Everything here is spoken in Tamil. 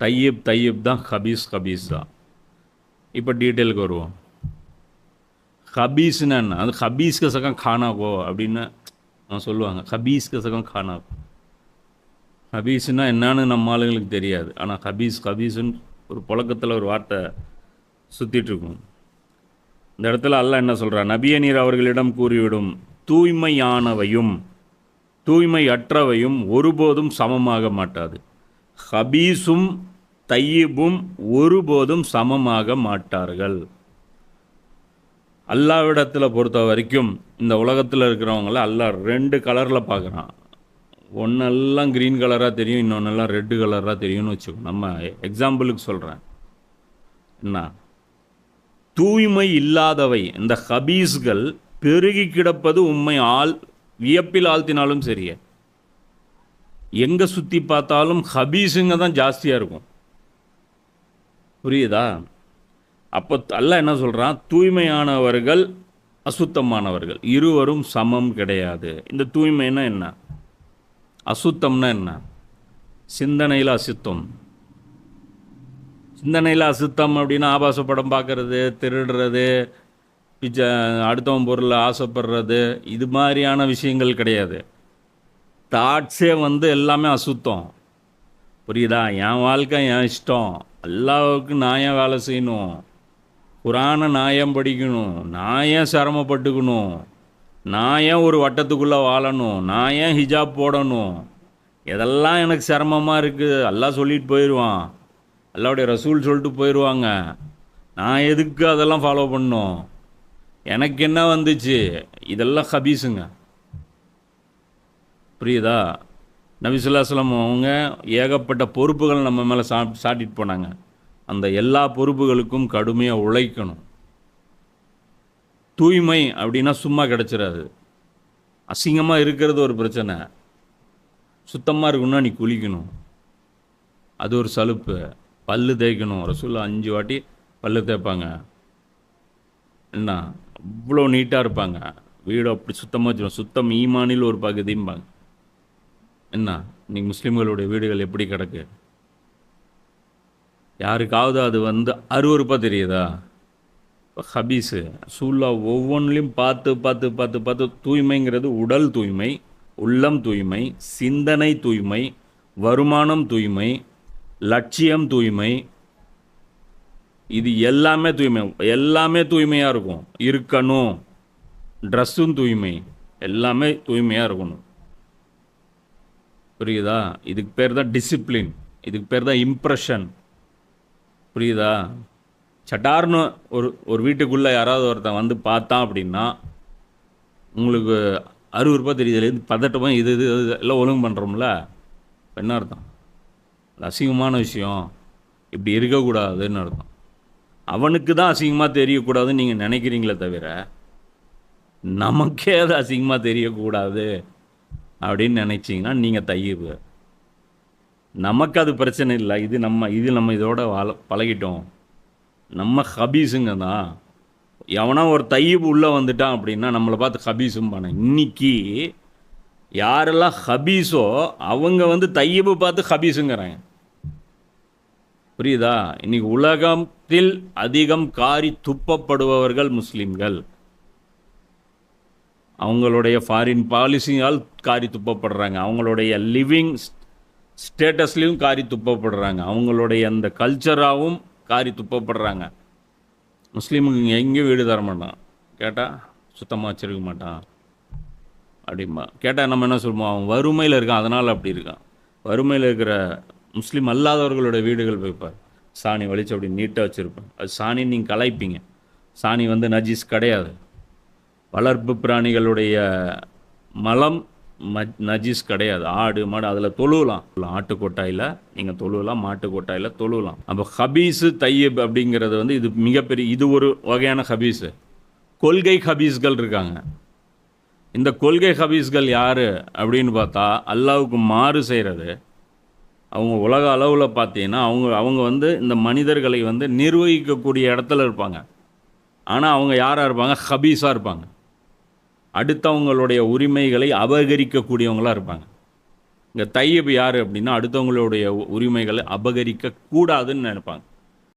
தையீப் தையீப் தான் ஹபீஸ் ஹபீஸ் தான். இப்போ டீட்டெயிலுக்கு வருவோம். ஹபீஸ்னா என்ன? அது ஹபீஸ்க்கு சகம் கானா கோ அப்படின்னு சொல்லுவாங்க. ஹபீஸ்க்கு சகம் காணாகோ ஹபீஸ்னா என்னன்னு நம்ம ஆளுங்களுக்கு தெரியாது. ஆனால் ஹபீஸ் ஹபீஸ்ன்னு ஒரு புழக்கத்தில் ஒரு வார்த்தை சுற்றிட்டு இருக்கும். இந்த இடத்துல அல்ல என்ன சொல்கிறா நபிய நீர் அவர்களிடம் கூறிவிடும் தூய்மையானவையும் தூய்மையற்றவையும் ஒருபோதும் சமமாக மாட்டாது. ஹபீஸும் தையிபும் ஒருபோதும் சமமாக மாட்டார்கள். அல்லாவிடத்தில் பொறுத்த வரைக்கும் இந்த உலகத்தில் இருக்கிறவங்கள அல்லா ரெண்டு கலரில் பார்க்குறான். ஒன்றெல்லாம் க்ரீன் கலராக தெரியும் இன்னொன்னெல்லாம் ரெட்டு கலராக தெரியும்னு வச்சுக்கோ. நம்ம எக்ஸாம்பிளுக்கு சொல்கிறேன் என்ன? தூய்மை இல்லாதவை. இந்த ஹபீஸ்கள் பெருகி கிடப்பது உண்மை ஆள் வியப்பில் ஆழ்த்தினாலும் சரியே எங்கே சுற்றி பார்த்தாலும் ஹபீஸுங்க தான் ஜாஸ்தியாக இருக்கும். புரியுதா? அப்போ அல்ல என்ன சொல்கிறான் தூய்மையானவர்கள் அசுத்தமானவர்கள். இருவரும் சமம் கிடையாது. இந்த தூய்மைன்னா என்ன? அசுத்தம்னா என்ன? சிந்தனையில் அசுத்தம். சிந்தனையில் அசுத்தம் அப்படின்னா ஆபாச படம் பார்க்கறது திருடுறது பிச்சை அடுத்தவன் பொருளை ஆசைப்படுறது இது மாதிரியான விஷயங்கள் கிடையாது. தாட்ஸே வந்து எல்லாமே அசுத்தம். புரியுதா? என் வாழ்க்கை என் இஷ்டம். அல்லாவுக்கு நான் ஏன் வேலை செய்யணும்? குரானை நான் ஏன் படிக்கணும்? நான் ஏன் சிரமப்பட்டுக்கணும்? நான் ஏன் ஒரு வட்டத்துக்குள்ளே வாழணும்? நான் ஏன் ஹிஜாப் போடணும்? இதெல்லாம் எனக்கு சிரமமாக இருக்குது எல்லாம் சொல்லிட்டு போயிடுவான் அல்லாவுடைய ரசூல் சொல்லிட்டு போயிடுவாங்க நான் எதுக்கு அதெல்லாம் ஃபாலோ பண்ணணும்? எனக்கு என்ன வந்துச்சு? இதெல்லாம் ஹபீஸுங்க. புரியுதா? நபிசுல்லாஸ்லாம் அவங்க ஏகப்பட்ட பொறுப்புகள் நம்ம மேலே சா சாட்டிட்டு போனாங்க. அந்த எல்லா பொறுப்புகளுக்கும் கடுமையாக உழைக்கணும். தூய்மை அப்படின்னா சும்மா கிடச்சிடாது அசிங்கமாக இருக்கிறது ஒரு பிரச்சனை. சுத்தமாக இருக்கணும்னா நீ குளிக்கணும். அது ஒரு சலுப்பு. பல்லு தேய்க்கணும். ரசூல்லா அஞ்சு வாட்டி பல்லு தேய்ப்பாங்க. என்ன? அவ்வளோ நீட்டாக இருப்பாங்க. வீடு அப்படி சுத்தமாக வச்சுருவோம் சுத்தம் ஈமானில் ஒரு பகுதியும்பாங்க என்ன? இன்னைக்கு முஸ்லீம்களுடைய வீடுகள் எப்படி கிடக்கு? யாருக்காவது அது வந்து அருவருப்பாக தெரியுதா? இப்போ ஹபீஸு சூல்லா ஒவ்வொன்றிலையும் பார்த்து பார்த்து பார்த்து பார்த்து தூய்மைங்கிறது உடல் தூய்மை உள்ளம் தூய்மை சிந்தனை தூய்மை வருமானம் தூய்மை லட்சியம் தூய்மை. இது எல்லாமே தூய்மை எல்லாமே தூய்மையாக இருக்கும். இருக்கணும். ட்ரெஸ்ஸும் தூய்மை. எல்லாமே தூய்மையாக இருக்கணும். புரியுதா? இதுக்கு பேர் தான் டிசிப்ளின் இதுக்கு பேர் தான் இம்ப்ரெஷன் புரியுதா? சட்டார்னு ஒரு ஒரு வீட்டுக்குள்ளே யாராவது ஒருத்தன் வந்து பார்த்தான் அப்படின்னா உங்களுக்கு அறுபது ரூபாய் தெரியுதுலேருந்து பதட்டமாக இது இது இது எல்லாம் ஒழுங்கு பண்ணுறோம்ல என்ன அர்த்தம்? அசிங்கமான விஷயம். இப்படி இருக்கக்கூடாதுன்னு அர்த்தம். அவனுக்கு தான் அசிங்கமாக தெரியக்கூடாதுன்னு நீங்கள் நினைக்கிறீங்களே தவிர நமக்கே அது அசிங்கமாக தெரியக்கூடாது. அப்படின்னு நினச்சிங்கன்னா நீங்கள் தையீவு. நமக்கு அது பிரச்சனை இல்லை. இது நம்ம இது நம்ம இதோட வாழ பழகிட்டோம். நம்ம ஹபீஸுங்க தான் எவனா ஒரு தையீப் உள்ளே வந்துட்டான் அப்படின்னா நம்மளை பார்த்து ஹபீஸும் பண்ண. இன்னைக்கு யாரெல்லாம் ஹபீஸோ அவங்க வந்து தையீபு பார்த்து ஹபீஸுங்கிறாங்க. புரியுதா? இன்னைக்கு உலகத்தில் அதிகம் காரி துப்பப்படுபவர்கள் முஸ்லீம்கள். அவங்களுடைய ஃபாரின் பாலிசியால் காரி துப்பப்படுறாங்க. அவங்களுடைய லிவிங் ஸ்டேட்டஸ்லேயும் காரி துப்பப்படுறாங்க. அவங்களுடைய அந்த கல்ச்சராகவும் காரி துப்பப்படுறாங்க. முஸ்லீமுங்க எங்கேயும் வீடு தர மாட்டான். கேட்டால் சுத்தமாக வச்சிருக்க மாட்டான். அப்படிம்பா. கேட்டால் நம்ம என்ன சொல்லுவோம்? அவன் வறுமையில் இருக்கான். அதனால் அப்படி இருக்கான். வறுமையில் இருக்கிற முஸ்லீம் அல்லாதவர்களோட வீடுகள் போய்ப்பார் சாணி வலிச்சு அப்படி நீட்டாக வச்சுருப்பேன் அது சாணி நீங்கள் கலாய்ப்பீங்க. சாணி வந்து நஜீஸ் கிடையாது. வளர்ப்பு பிராணிகளுடைய மலம் ம- நஜீஸ் கிடையாது. ஆடு மாடு அதில் தொழுவலாம். ஆட்டு கொட்டாயில் நீங்கள் தொழுவலாம் மாட்டு கொட்டாயில் தொழுவலாம். அப்போ ஹபீஸு தையப் அப்படிங்கிறது வந்து இது மிகப்பெரிய இது ஒரு வகையான ஹபீஸு. கொள்கை ஹபீஸ்கள் இருக்காங்க. இந்த கொள்கை ஹபீஸ்கள் யார் அப்படின்னு பார்த்தா அல்லாவுக்கு மாறு செய்கிறது அவங்க உலக அளவில் பார்த்தீங்கன்னா அவங்க அவங்க வந்து இந்த மனிதர்களை வந்து நிர்வகிக்கக்கூடிய இடத்துல இருப்பாங்க. ஆனால் அவங்க யாராக இருப்பாங்க? ஹபீஸாக இருப்பாங்க. அடுத்தவங்களுடைய உரிமைகளை அபகரிக்கக்கூடியவங்களாக இருப்பாங்க. இங்கே தையப் யார் அப்படின்னா அடுத்தவங்களுடைய உ- உரிமைகளை அபகரிக்க கூடாதுன்னு நினைப்பாங்க.